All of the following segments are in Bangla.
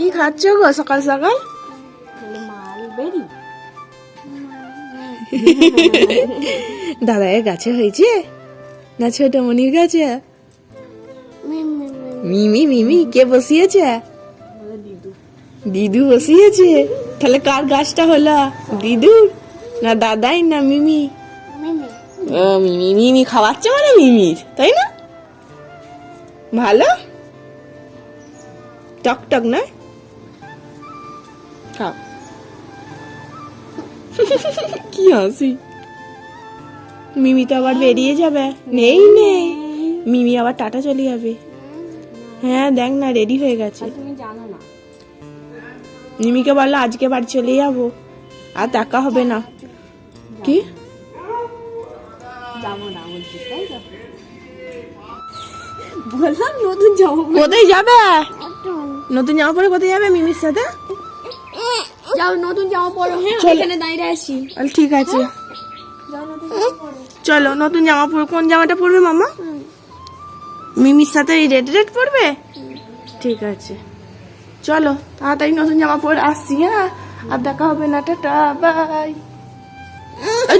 কি খাচ্ছ গো সকাল সকাল? মালবেরি এর গাছে হয়েছে? না ছোট মনির গাছে? মিমি মিমি কে বসিয়েছে? দিদু বসিয়েছে? তাহলে কার গাছটা হলো? দিদু না দাদাই না মিমি? মিমি। মিমি খাওয়াচ্ছে মানে মিমির তাই না? ভালো? টক টক না খাও। কি হাসি। মিমি তো আবার বেরিয়ে যাবে। নেই নেই। মিমি আবার টাটা চলে যাবে। হ্যাঁ দেখ না রেডি হয়ে গেছে। মিমিকে বলল আজকে বাড়ি চলে যাব। আর দেখা হবে না। কি? বললাম নতুন যাব কোথায় যাবে? নতুন জামা পরে কোথায় যাবে মিমির সাথে? যাও নতুন জামা পরো। হ্যাঁ। এখানে দাঁড়িয়ে আসি ঠিক আছে। যাও নতুন জামা পরো চলো নতুন জামা পরে। কোন জামাটা পরবে মামা? মিমির সাথে এই রেড রেড পরবে? ঠিক আছে। চলো তাড়াতাড়ি নতুন জামা পরে আসছি হ্যাঁ? আর দেখা হবে না টাটা বাই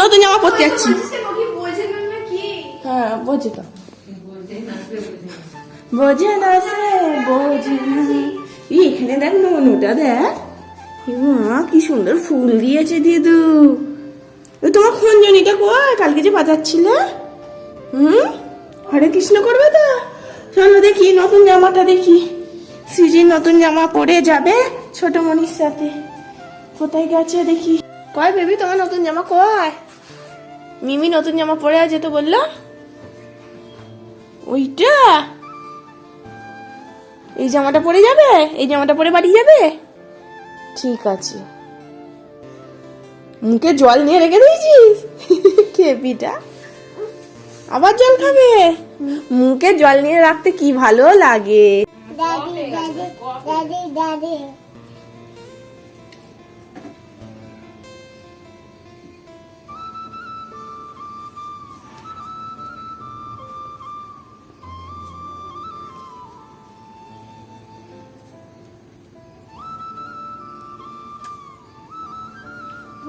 নতুন জামা পরতে যাচ্ছি। হ্যাঁ বোঝে তো। বোঝে না সে বোঝে না। এখানে দেখ ননুটা দেখ। মা, কি সুন্দর ফুল দিয়েছে দিদু। তোমার খঞ্জনিটা কই কালকে যে বাজাচ্ছিলে? হুম? হরে কৃষ্ণ করবে তো? চলো দেখি, নতুন জামাটা দেখি। সিজি নতুন জামা পরে যাবে ছোট মনির সাথে। কোথায় গেছে দেখি। কয় বেবি, তোমার নতুন জামা কয় মিমি নতুন জামা পরে আছে তো বলল। ওইটা? এই জামাটা পরে যাবে? এই জামাটা পরে বাড়ি যাবে? ঠিক আছে। মুখে জল নিয়ে রেখে দিয়েছিস? খেপিটা। আবার জল খাবে? মুখে জল নিয়ে রাখতে কি ভালো লাগে?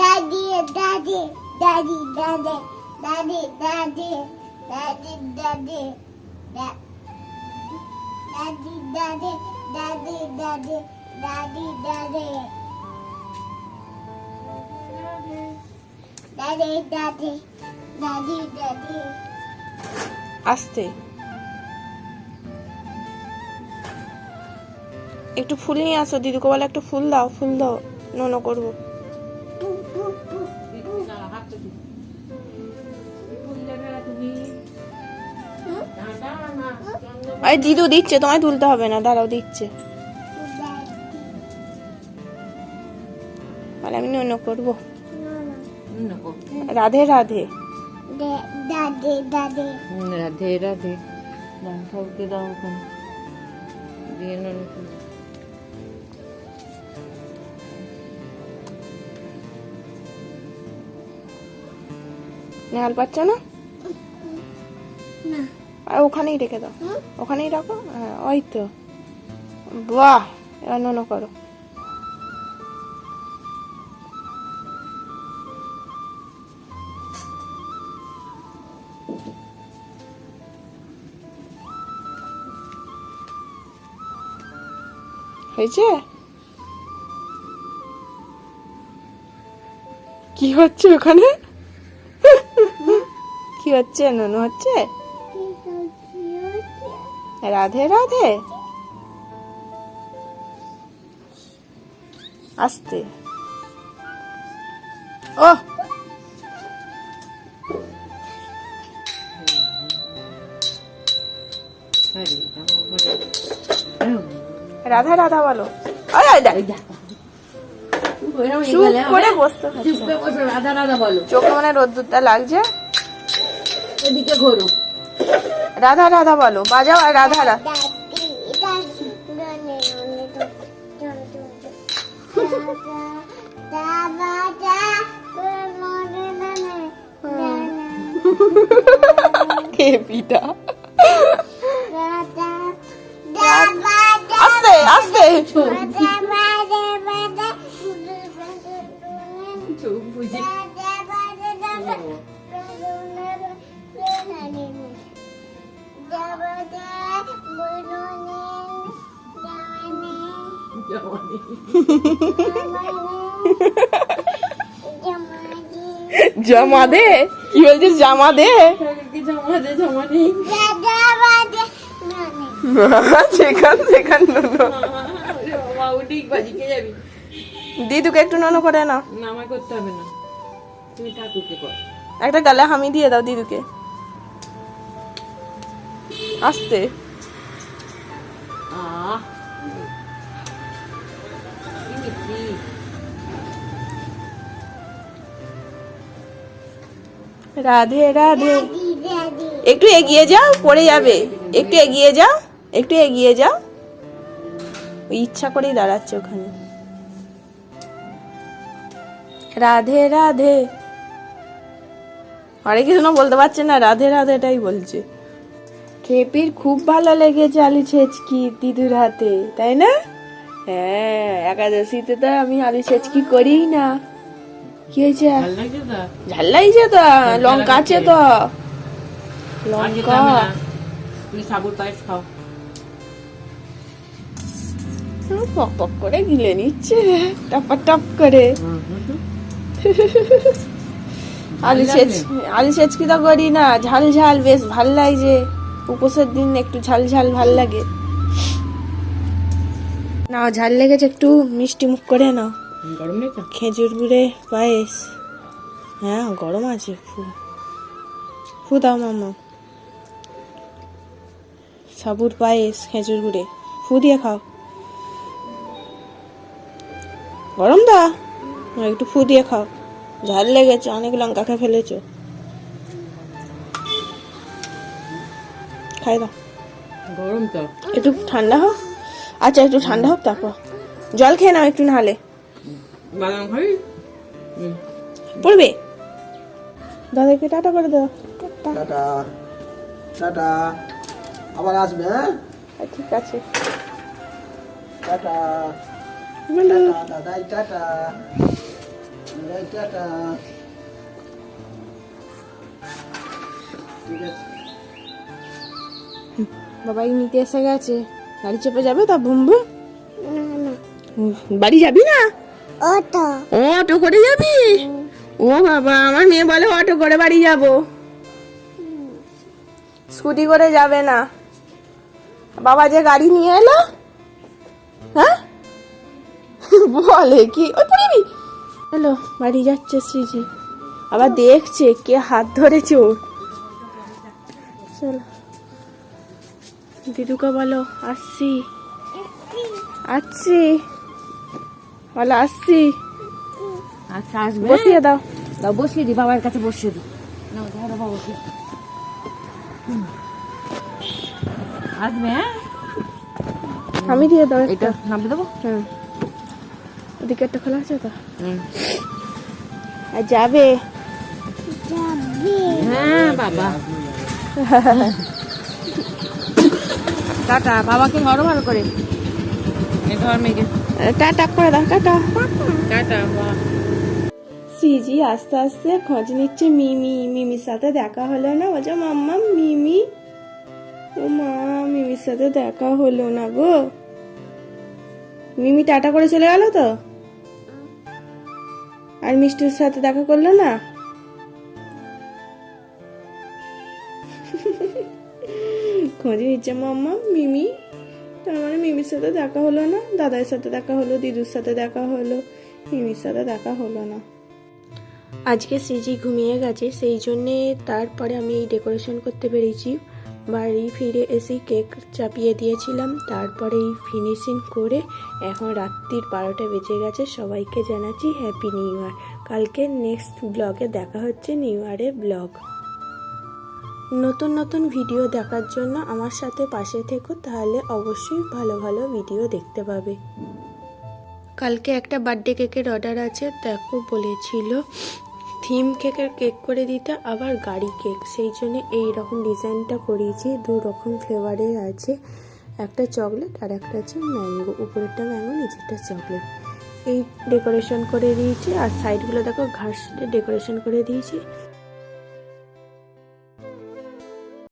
Daddy, daddy, daddy, daddy. Daddy, daddy, daddy, daddy, daddy, daddy, daddy, daddy, daddy. Daddy, daddy, daddy, daddy, daddy, daddy. একটু ফুল নিয়ে আসো দিদিকে বলে একটু ফুল দাও ফুল দাও নন করব আরে দিদু দিচ্ছে তোমায় তুলতে হবে না দাঁড়াও দিচ্ছে। বলে আমি নন করব। রাধে রাধে। Daddy, daddy. রাধে রাধে। দাও সবকে দাও ওখানে দিয়ে নন নেহাল পাচ্ছ না? না। আর ওখানেই রেখে দাও ওখানেই রাখো হ্যাঁ ওই তো বাহ এবার নন করো হয়েছে কি হচ্ছে ওখানে কি হচ্ছে ননু হচ্ছে রাধে রাধে। আসতে। ও রাধা রাধা বলো। চোখে মানে রোদ্দুরটা লাগছে। এদিকে ঘোরো। রাধা রাধা বলো বাজাও আর রাধা রাধা আস্তে আস্তে বুঝি জামা দে কি বলছিস জামা দে দে সেখান দি তোকে একটু নন করে না করতে হবে না। একটা গালে হামি দিয়ে দাও দিদুকে। আস্তে। রাধে রাধে। একটু এগিয়ে যাও পড়ে যাবে। একটু এগিয়ে যাও একটু এগিয়ে যাও। ওই ইচ্ছা করেই দাঁড়াচ্ছে ওখানে। রাধে রাধে। হরে কৃষ্ণ বলতে পারছে না রাধে রাধেটাই বলছে। খেপির খুব ভালো লেগেছে আলু ছেচকি দিদুর হাতে তাই না? হ্যাঁ একাদশীতে তো আমি আলু ছেচকি করিই না। কি হয়েছে? ঝাল লাগছে তো? লঙ্কা আছে তো। লঙ্কা। তুমি সাবুর পায়েস খাও। পক পক করে গিলে নিচ্ছে টপ টপ করে। আলু সেচ আলু সেচকি তো করি না ঝাল ঝাল বেশ ভালো লাগছে। উপোসের দিন একটু ঝাল ঝাল ভালো লাগে। না ঝাল লেগেছে একটু মিষ্টি মুখ করে না খেজুর গুড়ে পায়েস। হ্যাঁ গরম আছে ফু। ফু দাও মামা সাবুর পায়েস খেজুর গুড়ে। ফু দিয়ে খাও। গরম দা? একটু ফু দিয়ে খাও। ঝাল লেগেছে অনেক লঙ্কা খেয়ে ফেলেছো। খাই দাও। গরম তো। একটু ঠান্ডা হোক। আচ্ছা একটু ঠান্ডা হোক তারপর। জল খেয়ে নাও একটু নাহলে। বাদাম খাবি? হুম। পড়বে? দাদাকে টাটা করে দাও। Ta ta. Ta ta. আবার আসবে হ্যাঁ? আচ্ছা, ঠিক আছে। টাটা। দাদাই টাটা। দাদাই টাটা। ঠিক আছে। বাবাই নিতে এসে গেছে। গাড়ি চেপে যাবে তা বুম বুম? বাড়ি যাবি না? ও অটো করে যাবি? ও বাবা আমার মেয়ে বলে অটো করে বাড়ি যাব। স্কুটি করে যাবে না। বাবা যে গাড়ি নিয়ে এলো? হ্যাঁ? বলে কি? ওই পড়িবি হ্যালো বাড়ি যাচ্ছে শ্রীজি। আবার দেখছে কে হাত ধরেছে ওর। চলো। দিদুকে বলো আসছি। আসছি। বলো আসছি। আচ্ছা আসবে। বসিয়ে দাও। দাও বসিয়ে দি বাবার কাছে বসিয়ে দি না ধরো বাবা বসিয়ে। আসবে হ্যাঁ? আমি দিয়ে দাও এটা নামতে দেবো? হ্যাঁ ওদিকে একটা খোলা আছে তো। আর যাবে। হ্যাঁ বাবা। টাটা বাবাকে ধরো ভালো করে। ধর মেয়েকে। টাটা করে দাও টাটা। টাটা সিজি আস্তে আস্তে খোঁজ নিচ্ছে মিমি মিমির সাথে দেখা হলো না। বলছে মাম্মা মিমি? ও মা মিমির সাথে দেখা হলো না গো। মিমি টাটা করে চলে গেল তো? আর মিষ্টির সাথে দেখা করল না? খোঁজ নিচ্ছে, মাম্মা, মিমি, তার মানে মিমির সাথে দেখা হলো না, দাদার সাথে দেখা হলো, দিদুর সাথে দেখা হলো, মিমির সাথে দেখা হলো না। আজকে সিজি ঘুমিয়ে গেছে, সেই জন্যে তারপরে আমি এই ডেকোরেশন করতে পেরেছি। বাড়ি ফিরে এসে কেক চাপিয়ে দিয়েছিলাম, তারপরে এই ফিনিশিং করে এখন রাত্রির বারোটা বেজে গেছে, সবাইকে জানাচ্ছি হ্যাপি নিউ ইয়ার কালকে নেক্সট ব্লগে দেখা হচ্ছে নিউ ইয়ারের ব্লগ নতুন নতুন ভিডিও দেখার জন্য আমার সাথে পাশে থেকো, তাহলে অবশ্যই ভালো ভালো ভিডিও দেখতে পাবে। কালকে একটা বার্থডে কেকের অর্ডার আছে, দেখো বলেছিল। থিম কেকের কেক করে দিতে, আবার গাড়ি কেক। সেই জন্য এই রকম ডিজাইনটা করিয়েছি দু রকম ফ্লেভারের আছে। একটা চকলেট আর একটা আছে ম্যাঙ্গো। উপরেরটা ম্যাঙ্গো, নিচেরটা চকলেট। এই ডেকোরেশন করে দিয়েছি, আর সাইডগুলো দেখো ঘাস ডেকোরেশন করে দিয়েছি।